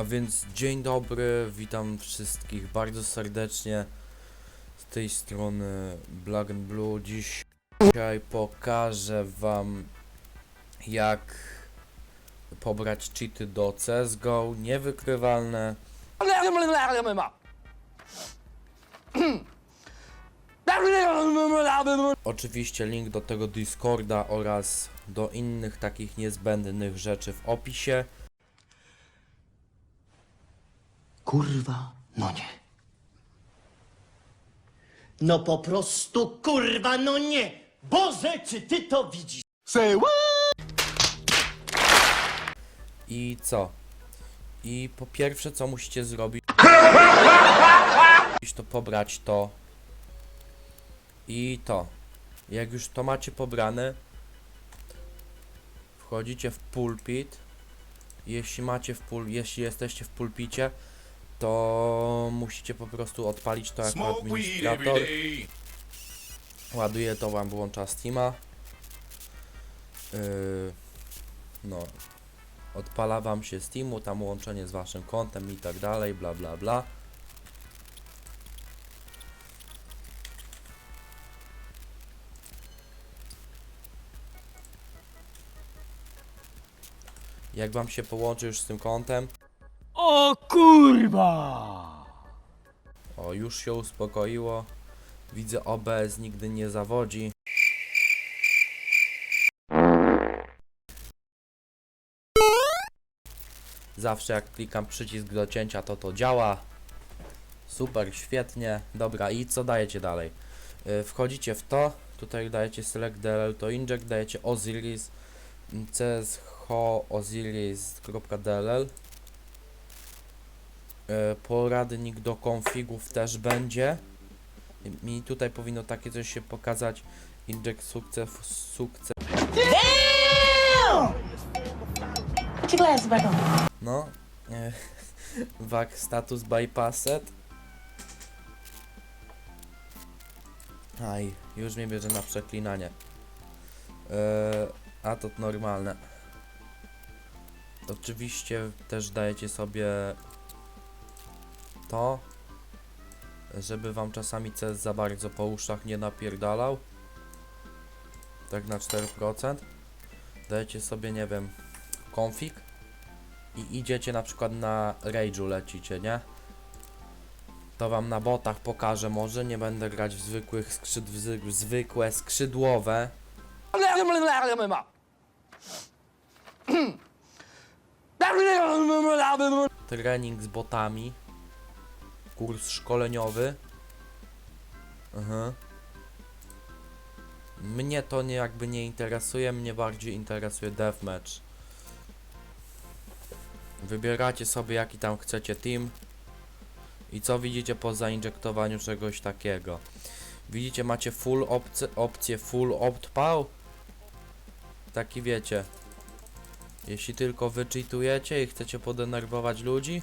A więc dzień dobry, witam wszystkich bardzo serdecznie z tej strony Black and Blue. Dzisiaj pokażę wam jak pobrać cheaty do CSGO, niewykrywalne. Oczywiście link do tego Discorda oraz do innych takich niezbędnych rzeczy w opisie. Kurwa, no nie. No po prostu kurwa, no nie. Boże, czy ty to widzisz? I co? I po pierwsze, co musicie zrobić, to pobrać to i to. Jak już to macie pobrane, wchodzicie w pulpit. Jeśli macie w pul, jeśli jesteście w pulpicie, to musicie po prostu odpalić to jako administrator. Ładuje to wam włącza Steama. Yy, no. Odpala wam się Steamu, tam łączenie z waszym kontem i tak dalej, bla bla bla. Jak wam się połączy już z tym kontem, O kurwa! o już się uspokoiło. Widzę OBS nigdy nie zawodzi. Zawsze jak klikam przycisk do cięcia to to działa. Super, świetnie. Dobra i co dajecie dalej? Yy, wchodzicie w to, tutaj dajecie select DLL to inject, dajecie Osiris csh osiris.dll Poradnik do konfigów też będzie. Mi tutaj powinno takie coś się pokazać. Inject sukces, sukces. No. E, Wag status bypassed. Aj, już mnie bierze na przeklinanie. E, a to normalne. Oczywiście też dajecie sobie to, żeby wam czasami CS za bardzo po uszach nie napierdalał. Tak na 4%. Dajecie sobie, nie wiem, config i idziecie na przykład na Rage'u lecicie, nie? To wam na botach pokażę może, nie będę grać w zwykłych skrzyd, w zwy- zwykłe skrzydłowe. Trening z botami. Kurs szkoleniowy. Mhm. Mnie to nie jakby nie interesuje, mnie bardziej interesuje deathmatch. Wybieracie sobie jaki tam chcecie team. I co widzicie po zainjektowaniu czegoś takiego? Widzicie, macie full opcję, opcję full opt-pał. Taki wiecie. Jeśli tylko wycheatujecie i chcecie podenerwować ludzi.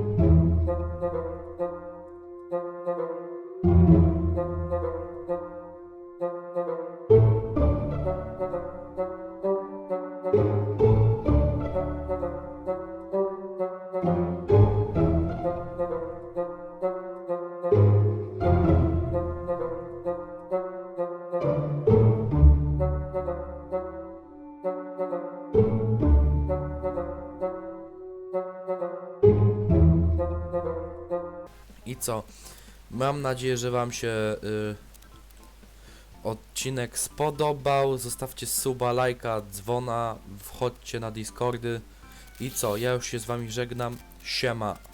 I co? Mam nadzieję, że Wam się y, odcinek spodobał. Zostawcie suba, lajka, dzwona, wchodźcie na Discordy. I co? Ja już się z Wami żegnam. Siema.